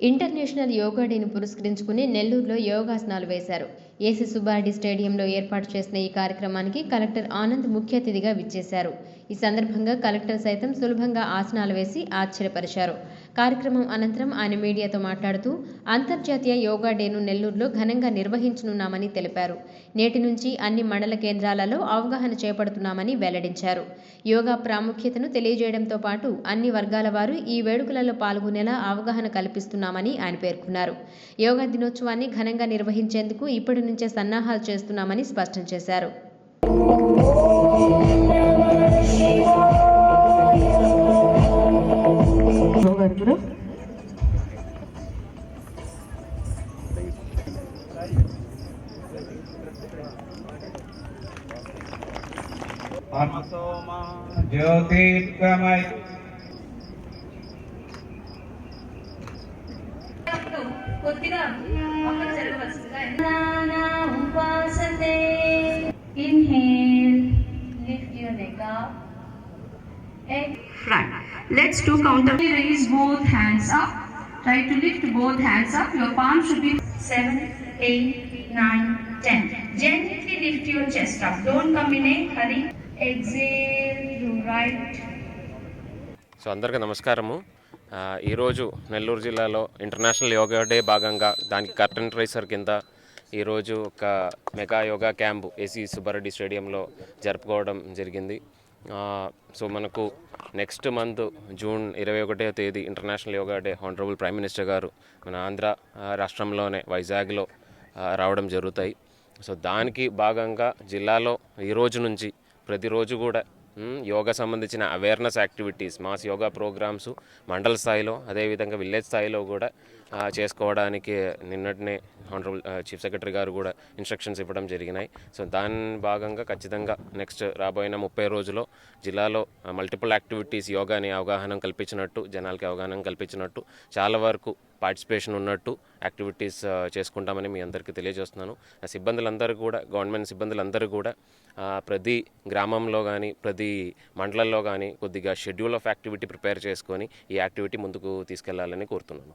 International yoga డేని పురస్కరించుకుని నెల్లూరులో యోగాసనాలు వేశారు. ఏసీ సుబ్బారెడ్డి స్టేడియంలో ఏర్పాటు చేసిన ఈ కార్యక్రమానికి కలెక్టర్ ఆనంద్ ముఖ్య అతిథిగా విచ్చేశారు. ఈ సందర్భంగా కలెక్టర్ సైతం సులభంగా ఆసనాలు వేసి ఆశ్చర్యపరిచారు. కార్యక్రమం అనంతరం ఆయన మీడియాతో మాట్లాడుతూ అంతర్జాతీయ యోగా డేను నెల్లూరులో ఘనంగా నిర్వహించనున్నామని తెలిపారు. నేటి నుంచి అన్ని మండల కేంద్రాలలో అవగాహన చేపడుతున్నామని వెల్లడించారు. యోగా ప్రాముఖ్యతను తెలియజేయడంతో పాటు అన్ని వర్గాల వారు ఈ వేడుకలలో పాల్గొనేలా అవగాహన కల్పిస్తున్నామని ఆయన పేర్కొన్నారు. యోగా దినోత్సవాన్ని ఘనంగా నిర్వహించేందుకు ఇప్పటి నుంచే సన్నాహాలు చేస్తున్నామని స్పష్టం చేశారు. గారు కూడా తమసోమా జ్యోతిర్గమయ కొద్దిగా పక్కన జరగవలసిందిగా ఉపాసతే inhale lift your neck up front let's do counter raise both hands up try to lift both hands up your palm should be 7 8 9 10 gently lift your chest up don't come in a hurry exhale to right so అందరికీ నమస్కారము ఈరోజు నెల్లూరు జిల్లాలో international yoga day భాగంగా దానికి curtain riser కింద ఈరోజు ఒక mega yoga camp AC Subba Reddy స్టేడియంలో జరుపుకోవడం జరిగింది సో మనకు నెక్స్ట్ మంత్ జూన్ ఇరవై ఒకటో తేదీ international yoga day honourable prime minister garu మన ఆంధ్ర రాష్ట్రంలోనే వైజాగ్లో రావడం జరుగుతాయి. సో దానికి భాగంగా జిల్లాలో ఈ రోజు నుంచి ప్రతిరోజు కూడా యోగా సంబంధించిన awareness activities mass yoga programmes మండల స్థాయిలో అదేవిధంగా విలేజ్ స్థాయిలో కూడా చేసుకోవడానికి నిన్నటినే ఆనరబుల్ చీఫ్ సెక్రటరీ గారు కూడా ఇన్స్ట్రక్షన్స్ ఇవ్వడం జరిగినాయి. సో దాని భాగంగా ఖచ్చితంగా నెక్స్ట్ రాబోయిన ముప్పై రోజుల్లో జిల్లాలో మల్టిపుల్ యాక్టివిటీస్ యోగాని అవగాహన కల్పించినట్టు జనాలకి అవగాహన కల్పించినట్టు చాలా వరకు పార్టిసిపేషన్ ఉన్నట్టు యాక్టివిటీస్ uh, చేసుకుంటామని మీ అందరికీ తెలియజేస్తున్నాను. సిబ్బందులందరూ కూడా గవర్నమెంట్ సిబ్బందులందరూ కూడా ప్రతి గ్రామంలో కానీ ప్రతి మండలంలో కానీ కొద్దిగా షెడ్యూల్ ఆఫ్ యాక్టివిటీ ప్రిపేర్ చేసుకొని ఈ యాక్టివిటీ ముందుకు తీసుకెళ్ళాలని కోరుతున్నాను.